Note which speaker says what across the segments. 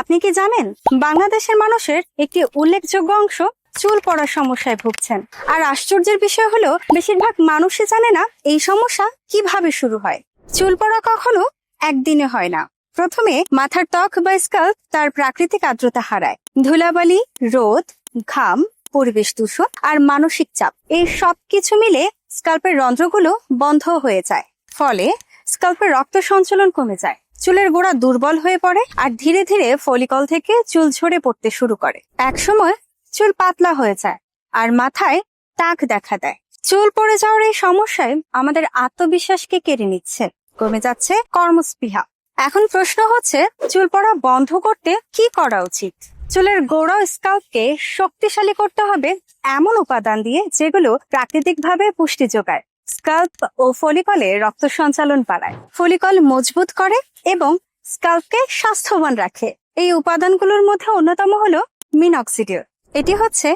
Speaker 1: আপনি কি জানেন, বাংলাদেশের মানুষের একটি উল্লেখযোগ্য অংশ চুল পড়ার সমস্যায় ভুগছেন? আর আশ্চর্যের বিষয় হলো, বেশিরভাগ মানুষই জানে না এই সমস্যা কীভাবে শুরু হয়। চুল পড়া কখনো একদিনে হয় না। প্রথমে মাথার ত্বক বা স্কাল্প তার প্রাকৃতিক আর্দ্রতা হারায়। ধুলাবালি, রোদ, ঘাম, পরিবেশ দূষণ আর মানসিক চাপ, এই সব কিছু মিলে স্কাল্পের রন্ধ্রগুলো বন্ধ হয়ে যায়। ফলে স্কাল্পের রক্ত সঞ্চালন কমে যায়। চুলের গোড়া দুর্বল হয়ে পড়ে আর ধীরে ধীরে ফলিকল থেকে চুল ঝরে পড়তে শুরু করে। একসময় চুল পাতলা হয়ে যায় আর মাথায় টাক দেখা দেয়। চুল পড়ে যাওয়ার এই সমস্যায় আমাদের আত্মবিশ্বাসকে কেড়ে নিচ্ছে। কমে যাচ্ছে কর্মস্পৃহা। এখন প্রশ্ন হচ্ছে, চুল পড়া বন্ধ করতে কি করা উচিত? চুলের গোড়া স্কাল্পকে শক্তিশালী করতে হবে এমন উপাদান দিয়ে যেগুলো প্রাকৃতিকভাবে পুষ্টি যোগায়। স্কাল্প ও ফলিকলে রক্ত সঞ্চালন বাড়ায়। ফলিকল মজবুত করে এবং স্কাল্পকে স্বাস্থ্যবান রাখে। এই উপাদানগুলোর মধ্যে অন্যতম হলো মিনক্সিডিল এটি হচ্ছে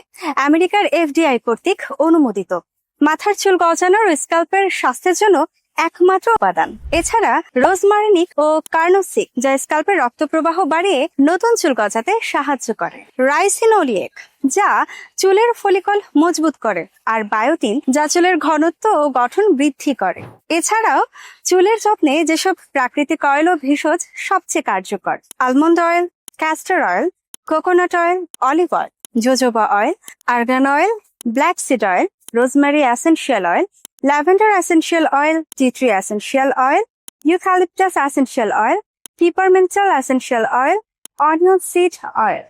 Speaker 1: আমেরিকার এফডিআই কর্তৃক অনুমোদিত। মাথার চুল গজানোর স্কাল্পের স্বাস্থ্যের জন্য একমাত্র উপাদান। এছাড়া রোজমারিনিক ও কার্নোসিক, যা স্কাল্পের রক্ত প্রবাহ বাড়িয়ে নতুন চুল গজাতে সাহায্য করে। রাইসিনোলিয়েক, যা চুলের ফলিকল মজবুত করে, আর বায়োটিন, যা চুলের ঘনত্ব ও গঠন বৃদ্ধি করে। এছাড়াও, চুলের যত্নে যেসব প্রাকৃতিক অয়েল ও ভেষজ সবচেয়ে কার্যকর। Almond oil castor oil coconut oil olive oil jojoba oil argan oil black seed oil rosemary essential oil lavender essential oil tea tree essential oil eucalyptus essential oil peppermint essential oil onion seed oil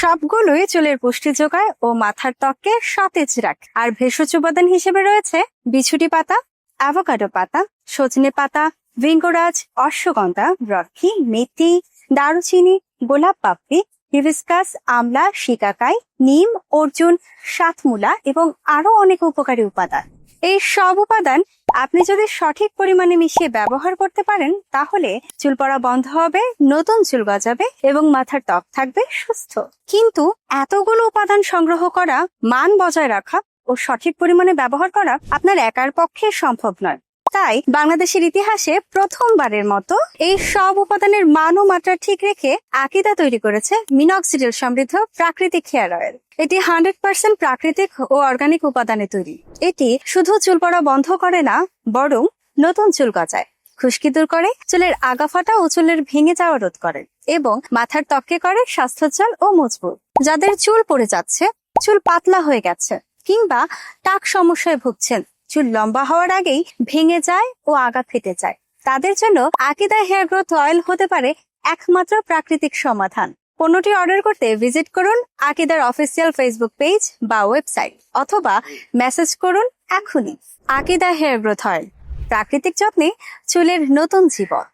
Speaker 1: সবগুলোই চুলের পুষ্টি যোগায় ও মাথার ত্বককে সতেজ রাখে। আর ভেষজ উপাদান হিসেবে রয়েছে বিছুটি পাতা অ্যাভোকাডো পাতা, সজনে পাতা, ভিঙ্গরাজ, অশ্বগন্ধা রক্ষী মেথি, দারুচিনি, গোলাপ পাপড়ি, হিবিস্কাস, আমলা, শিকাকাই, নিম, অর্জুন, সাতমুলা এবং আরও অনেক উপকারী উপাদান। এই সব উপাদান আপনি যদি সঠিক পরিমাণে মিশিয়ে ব্যবহার করতে পারেন, তাহলে চুল পড়া বন্ধ হবে, নতুন চুল গজাবে এবং মাথার ত্বক থাকবে সুস্থ। কিন্তু এতগুলো উপাদান সংগ্রহ করা, মান বজায় রাখা ও সঠিক পরিমাণে ব্যবহার করা আপনার একার পক্ষে সম্ভব নয়। তাই বাংলাদেশের ইতিহাসে প্রথমবারের মতো এই সব উপাদানের মান ও মাত্রা ঠিক রেখে আকিদা তৈরি করেছে মিনক্সিডিল সমৃদ্ধ প্রাকৃতিক হেয়ার অয়েল। এটি হান্ড্রেড পার্সেন্ট প্রাকৃতিক ও অর্গানিক উপাদানে তৈরি। এটি শুধু চুল পড়া বন্ধ করে না, বরং নতুন চুল গজায়। খুশকি দূর করে, চুলের আগা ফাটা ও চুলের ভেঙে যাওয়া রোধ করে এবং মাথার ত্বককে করে স্বাস্থ্যোজ্জ্বল ও মজবুত। যাদের চুল পড়ে যাচ্ছে, চুল পাতলা হয়ে গেছে কিংবা টাক সমস্যায় ভুগছেন চুল লম্বা হওয়ার আগেই ভেঙে যায় ও আগা ফেটে যায়। তাদের জন্য আকিদা হেয়ার গ্রোথ অয়েল হতে পারে একমাত্র প্রাকৃতিক সমাধান। পণ্যটি অর্ডার করতে ভিজিট করুন আকিদার অফিসিয়াল ফেসবুক পেজ বা ওয়েবসাইট অথবা মেসেজ করুন এখনই। আকিদা হেয়ার গ্রোথ অয়েল, প্রাকৃতিক যত্নে চুলের নতুন জীবন।